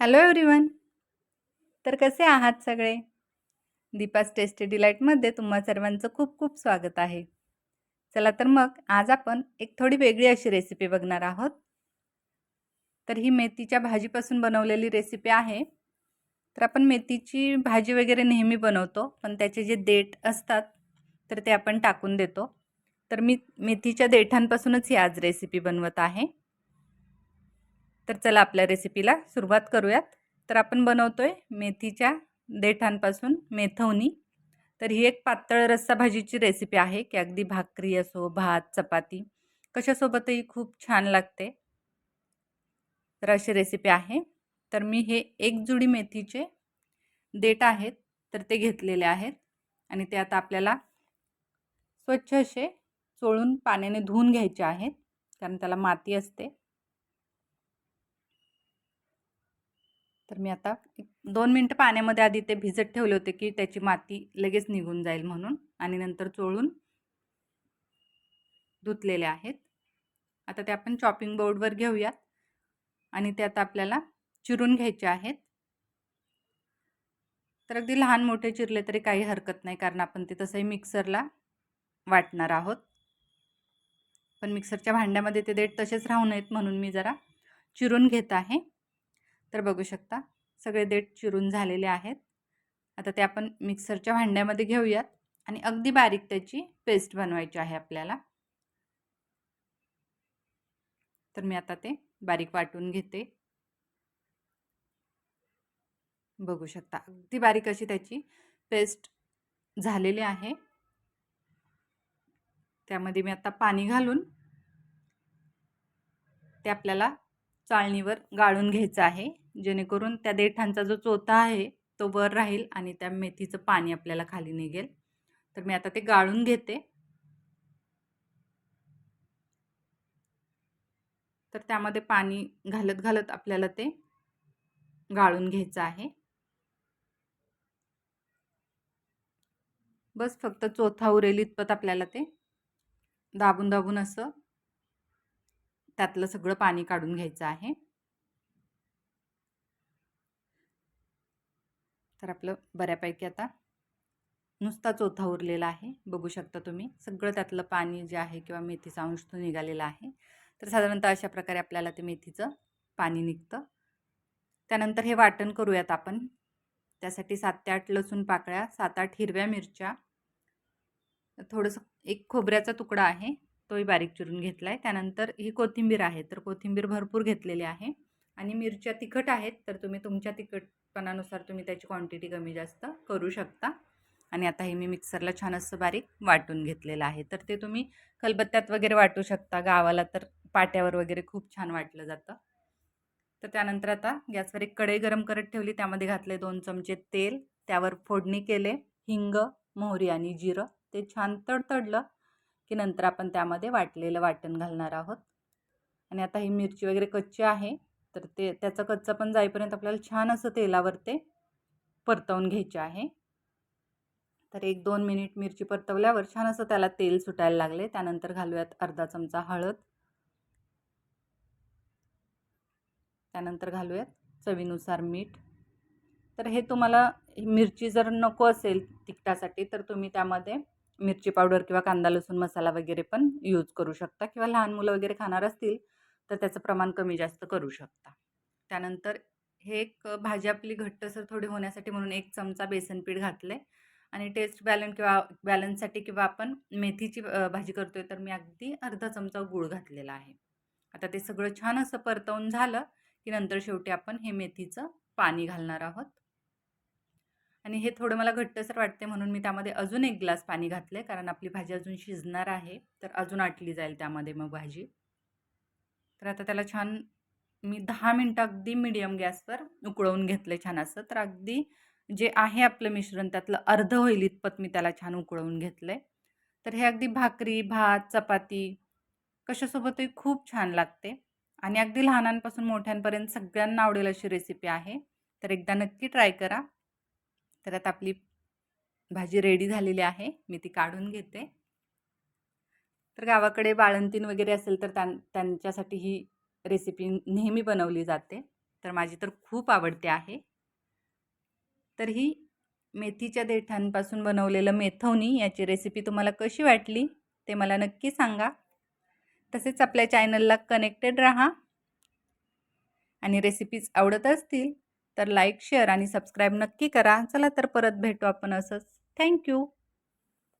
Hello everyone तर कसे आहात सगळे? दीपास टेस्टी डिलाईटमध्ये तुम्हा सर्वांचं खूप खूप स्वागत आहे. चला तर मग आज आपण एक थोडी वेगळी अशी रेसिपी बघणार आहोत. तर ही मेथीच्या भाजीपासून बनवलेली रेसिपी आहे. तर आपण मेथीची भाजी वगैरे नेहमी बनवतो पण त्याचे जे देठ असतात तर ते आपण टाकून देतो. तर मी मेथीच्या देठांपासूनच ही आज रेसिपी बनवत आहे. तर चला आपल्या रेसिपीला सुरुवात करूयात. तर आपण बनवतो आहे मेथीच्या देठांपासून मेथवणी. तर ही एक पातळ रस्सा भाजीची रेसिपी आहे की अगदी भाकरी असो भात चपाती कशासोबतही खूप छान लागते. तर अशी रेसिपी आहे. तर मी हे एक जुडी मेथीचे देठ आहेत तर ते घेतलेले आहेत. आणि ते आता आपल्याला स्वच्छ असे चोळून पाण्याने धुवून घ्यायचे आहेत कारण त्याला माती असते. तर मी आता दोन मिनटं पाण्यामध्ये आधी ते भिजत ठेवले होते की त्याची माती लगेच निघून जाईल म्हणून आणि नंतर चोळून धुतलेले आहेत. आता ते आपण चॉपिंग बोर्डवर घेऊयात आणि ते आता आपल्याला चिरून घ्यायचे आहेत. तर अगदी लहान मोठे चिरले तरी काही हरकत नाही कारण आपण ते तसंही मिक्सरला वाटणार आहोत. पण मिक्सरच्या भांड्यामध्ये ते देठ तसेच राहू नयेत म्हणून मी जरा चिरून घेत आहे. तर बघू शकता. सगळे देठ चिरून झालेले आहेत. आता ते आपण मिक्सरच्या भांड्यामध्ये घेऊयात आणि अगदी बारीक त्याची पेस्ट बनवायची आहे आपल्याला. तर मी आता ते बारीक वाटून घेते. बघू शकता अगदी बारीक अशी त्याची पेस्ट झालेली आहे. त्यामध्ये मी आता पाणी घालून ते आपल्याला चाळणीवर गाळून घ्यायचं आहे. जेणेकरून त्या देठांचा जो चोथा आहे तो वर राहील आणि त्या मेथीचं पाणी आपल्याला खाली निघेल. तर मी आता ते गाळून घेते. तर त्यामध्ये पाणी घालत घालत आपल्याला ते गाळून घ्यायचं आहे. बस फक्त चोथा उरेल इतपत आपल्याला ते दाबून दाबून असं त्यातलं सगळं पाणी काढून घ्यायचं आहे. तर आपलं बऱ्यापैकी आता नुसता चोथा उरलेला आहे. बघू शकता तुम्ही. सगळं त्यातलं पाणी जे आहे किंवा मेथीचा अंश तो निघालेला आहे. तर साधारणतः अशा प्रकारे आपल्याला ते मेथीचं पाणी निघतं. त्यानंतर हे वाटण करूयात आपण. त्यासाठी सात ते आठ लसूण पाकळ्या सात आठ हिरव्या मिरच्या थोडंसं एक खोबऱ्याचा तुकडा आहे. तोही बारीक चिरून घेतला आहे त्यानंतर ही कोथिंबीर आहे. तर कोथिंबीर भरपूर घेतलेली आहे. आणि मिरच्या तिखट आहेत तर तुम्ही तुमच्या तिखटपणानुसार तुम्ही त्याची क्वांटिटी कमी जास्त करू शकता. आणि आता हे मी मिक्सरला छान असं बारीक वाटून घेतलेलं आहे. तर ते तुम्ही खलबत्त्यात वगैरे वाटू शकता. गावाला तर पाट्यावर वगैरे खूप छान वाटलं जातं. तर त्यानंतर आता गॅसवर एक कढई गरम करत ठेवली. त्यामध्ये घातले दोन चमचे तेल. त्यावर फोडणी केले. हिंग मोहरी आणि जिरं. ते छान तडतडलं की नंतर आपण त्यामध्ये वाटलेलं वाटण घालणार आहोत. आणि आता ही मिरची वगैरे कच्ची आहे. तर ते त्याचं कच्चं पण जाईपर्यंत आपल्याला छान असं तेलावर ते परतवून घ्यायचे आहे. तर एक दोन मिनिट मिरची परतवल्यावर छान असं त्याला तेल सुटायला लागले. त्यानंतर घालूयात अर्धा चमचा हळद. त्यानंतर घालूयात चवीनुसार मीठ. तर हे तुम्हाला मिरची जर नको असेल तिखटासाठी तर तुम्ही त्यामध्ये मिरची पावडर किंवा कांदा लसूण मसाला वगैरे पण यूज करू शकता किंवा लहान मुलं वगैरे खाणार असतील तर त्याचं प्रमाण कमी जास्त करू शकता. त्यानंतर हे एक भाजी आपली घट्टसर थोडी होण्यासाठी म्हणून एक चमचा बेसन पीठ घातलं आहे आणि टेस्ट बॅलन्स किंवा बॅलन्ससाठी किंवा आपण मेथीची भाजी करतो आहे तर मी अगदी अर्धा चमचा गूळ घातलेला आहे. आता ते सगळं छान असं परतवून झालं की नंतर शेवटी आपण हे मेथीचं पाणी घालणार आहोत. आणि हे थोडं मला घट्टसर वाटते म्हणून मी त्यामध्ये अजून एक ग्लास पाणी घातलं आहे कारण आपली भाजी अजून शिजणार आहे. तर अजून आटली जाईल त्यामध्ये मग भाजी. तर आता त्याला छान मी दहा मिनटं अगदी मिडियम गॅसवर उकळवून घेतले छान असं. तर अगदी जे आहे आपलं मिश्रण त्यातलं अर्ध होईल इतपत मी त्याला छान उकळवून घेतलं आहे तर हे अगदी भाकरी भात चपाती कशासोबतही खूप छान लागते. आणि अगदी लहानांपासून मोठ्यांपर्यंत सगळ्यांना आवडेल अशी रेसिपी आहे. तर एकदा नक्की ट्राय करा. तर आता आपली भाजी रेडी झालेली आहे. मी ती काढून घेते. तर गावाकडे बाळंतीन वगैरे असेल तर त्यां त्यांच्यासाठी ही रेसिपी नेहमी बनवली जाते. तर माझी तर खूप आवडते आहे. तर ही मेथीच्या देठांपासून बनवलेलं मेथवणी याची रेसिपी तुम्हाला कशी वाटली ते मला नक्की सांगा. तसेच आपल्या चॅनलला कनेक्टेड राहा. आणि रेसिपीज आवडत असतील तर लाईक शेअर आणि सबस्क्राईब नक्की करा. चला तर परत भेटू आपण असंच. थँक्यू